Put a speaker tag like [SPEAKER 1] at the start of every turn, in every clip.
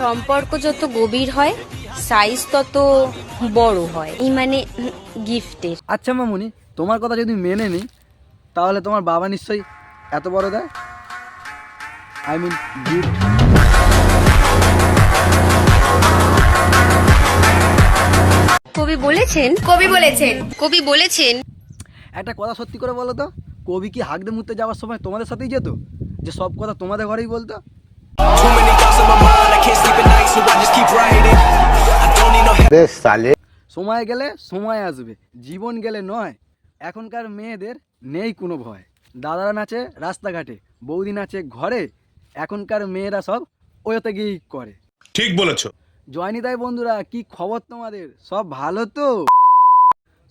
[SPEAKER 1] সম্পর্ক যত গভীর হয় সাইজ তত বড় হয়। এই মানে গিফটের
[SPEAKER 2] আচ্ছা মামুনি তোমার কথা যদি মেনে নিই তাহলে তোমার বাবা নিশ্চয়ই এত বড় দেয়? আই মিন গিফট
[SPEAKER 1] কবি বলেছেন? কবি বলেছেন। কবি বলেছেন।
[SPEAKER 2] একটা কথা সত্যি করে বলো তো কবি কি হাঁকতে মুততে যাওয়ার সময় তোমাদের সাথেই যেত? যে সব কথা তোমাদের ঘরেই বলতো? সময় গেলে সময় আসবে জীবন গেলে নয়। এখনকার মেয়েদের নেই কোনো ভয়। দাদারা নাচে রাস্তাঘাটে বৌদি নাচে ঘরে এখনকার মেয়েরা সব ওতে গিয়েই করে।
[SPEAKER 3] ঠিক বলেছ।
[SPEAKER 2] জয়নি তাই বন্ধুরা কি খবর তোমাদের? সব ভালো তো?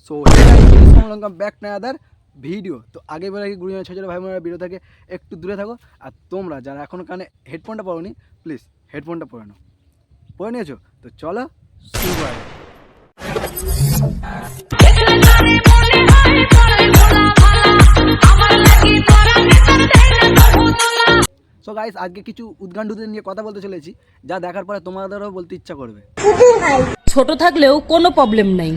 [SPEAKER 2] সো ব্যাক না আদার ভিডিও তো আগে বেলা কি গুরুজন ছোটো ভাই বোনেরা ভিডিও থেকে একটু দূরে থাকো। আর তোমরা যারা এখন কানে হেডফোনটা পরোনি প্লিজ হেডফোনটা পরে নাও। পরে নিয়েছো? তো চলো শুরু করা সো গাইস আজকে কিছু উদ্গান্ডুদের নিয়ে কথা বলতে চলেছি যা দেখার পরে তোমাদেরও বলতে ইচ্ছা করবে।
[SPEAKER 4] ছোট থাকলেও কোনো প্রবলেম নাই।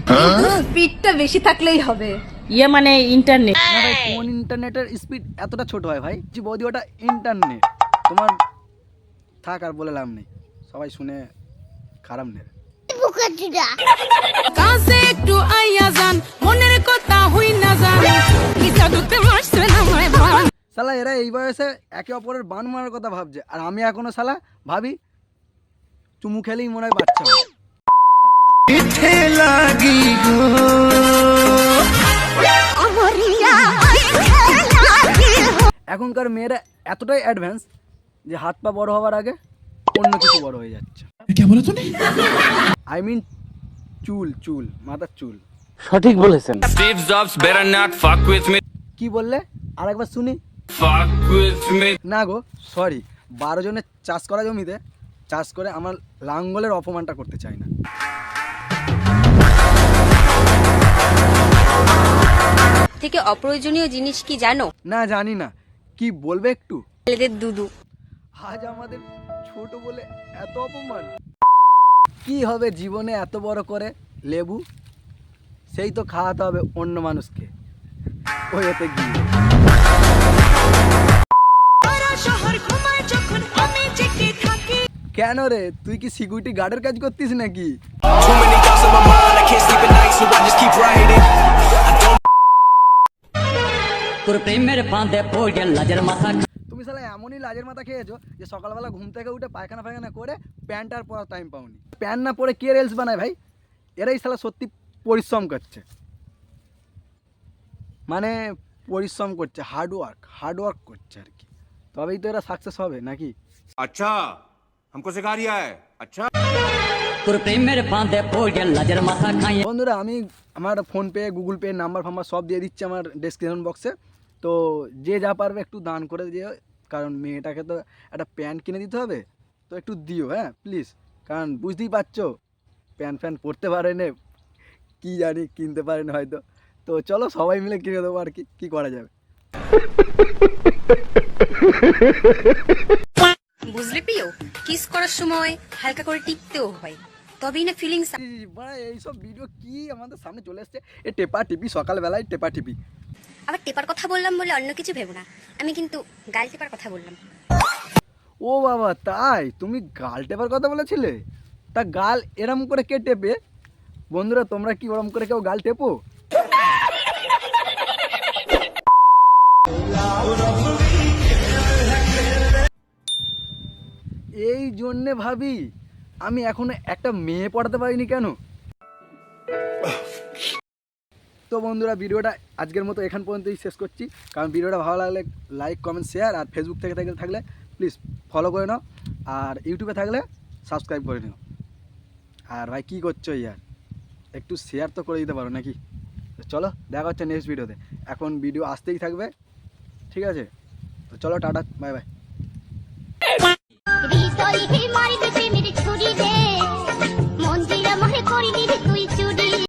[SPEAKER 5] স্পিডটা বেশি থাকলেই হবে।
[SPEAKER 4] ইয়ে মানে ইন্টারনেট
[SPEAKER 2] না ভাই কোন ইন্টারনেটের স্পিড এতটা ছোট হয় ভাই জি বৌদি ওটা ইন্টারনেট তোমার থাক আর বলে লাভ নেই। সবাই শুনে খারাপ নেবে।
[SPEAKER 5] কাছে একটু আইয়া যান মনের কথা হই না যান কিসা দুতে মারছে না মনে
[SPEAKER 2] শালা এরা এই বয়সে একে অপরের বান মারার কথা ভাবছে। আর আমি এখনও শালা ভাবি চুমু খেলেই মনে হয় বাচ্চা হয়। এখনকার মেয়েরা এতটাই অ্যাডভান্স যে হাত পা বড় হওয়ার আগে অন্য কিছু বড় হয়ে যাচ্ছে। আই মিন চুল চুল মাথার চুল।
[SPEAKER 6] Steve Jobs better not fuck with me.
[SPEAKER 2] কি বললে? আর একবার শুনি।
[SPEAKER 6] Fuck with me.
[SPEAKER 2] না গো সরি বারো জনের চাষ করা জমিতে চাষ করে আমার লাঙ্গলের অপমানটা করতে চাই না।
[SPEAKER 1] থেকে অপ্রয়োজনীয় জিনিস কি জানো?
[SPEAKER 2] না জানি না। কি বলবে একটু?
[SPEAKER 1] ছেলেদের দুদু।
[SPEAKER 2] আজ আমাদের ছোট বলে এত অপমান। কি হবে জীবনে এত বড় করে? লেবু? সেই তো খাওয়াতে হবে অন্য মানুষকে। ওই এতে গিয়ে কেন রে? তুই কি সিকিউরিটি গার্ডের কাজ করতিস নাকি?
[SPEAKER 7] তোর প্রেমের ফাঁদে পড়ে লাজের মাথা
[SPEAKER 2] তুমি সালা এমনই লাজের মাথা খেয়েছো যে সকালবেলা ঘুম থেকে উঠে পায়খানা ফায়খানা করে প্যান্ট আর পরার টাইম পাওনি প্যান্ট না পরে কে রিলস বানায় ভাই এরাই সালা সত্যি পরিশ্রম করছে মানে পরিশ্রম করছে হার্ড ওয়ার্ক হার্ড ওয়ার্ক করছে আর কি তবেই তো এরা সাকসেস হবে নাকি
[SPEAKER 3] अच्छा हमको सिखा रिया है अच्छा
[SPEAKER 7] তোর প্রেমের ফাঁদে পড়ে লাজের মাথা খাইয়ে
[SPEAKER 2] বন্ধুরা আমি আমার ফোনপে গুগল পে নাম্বার ফাম্বার সব দিয়ে দিচ্ছি আমার ডেসক্রিপশন বক্সে তো যে যা পারবে একটু দান করে দিও কারণ মেয়েটাকে তো একটা প্যান্ট কিনে দিতে হবে, তো একটু দিও হ্যাঁ প্লিজ কারণ বুঝতেই পারছ, প্যান্ট ফ্যান পরতে পারে না, কী জানি কিনতে পারে না হয়তো। তো চলো সবাই মিলে কিনে দেবো আর কি, কী করা যাবে।
[SPEAKER 1] বুঝলে প্রিয় কিস করার সময় হালকা করে টিপতেও হয়। তবেই না ফিলিংস
[SPEAKER 2] এইসব ভিডিও কি আমাদের সামনে চলে এ টেপা টিপি সকালবেলায় টেপা টিপি।
[SPEAKER 8] আবার টেপার কথা বললাম বলে অন্য কিছু ভেবো না। আমি কিন্তু গাল টেপার কথা বললাম।
[SPEAKER 2] ও বাবা তাই? তুমি গাল টেপার কথা বলেছিলে? তা গাল এরম করে কে টেপে? বন্ধুরা তোমরা কি ওরম করে কেউ গাল টেপো? এই জন্যে ভাবি আমি এখনও একটা মেয়ে পড়াতে পারিনি কেন? তো বন্ধুরা, ভিডিওটা আজকের মতো এখান পর্যন্তই শেষ করছি। কারণ ভিডিওটা ভালো লাগলে লাইক কমেন্ট শেয়ার আর ফেসবুক থেকে থাকলে থাকলে প্লিজ ফলো করে নাও। আর ইউটিউবে থাকলে সাবস্ক্রাইব করে নিও। আর ভাই, কী করছ ইয়ার একটু শেয়ার তো করে দিতে পারো নাকি? চলো, দেখা হচ্ছে নেক্সট ভিডিওতে। এখন ভিডিও আসতেই থাকবে। ঠিক আছে? তো চলো, টাটা বাই বাই
[SPEAKER 8] ছুরি রে। মন দিয়া মহে করি দিবি তুই চুরি।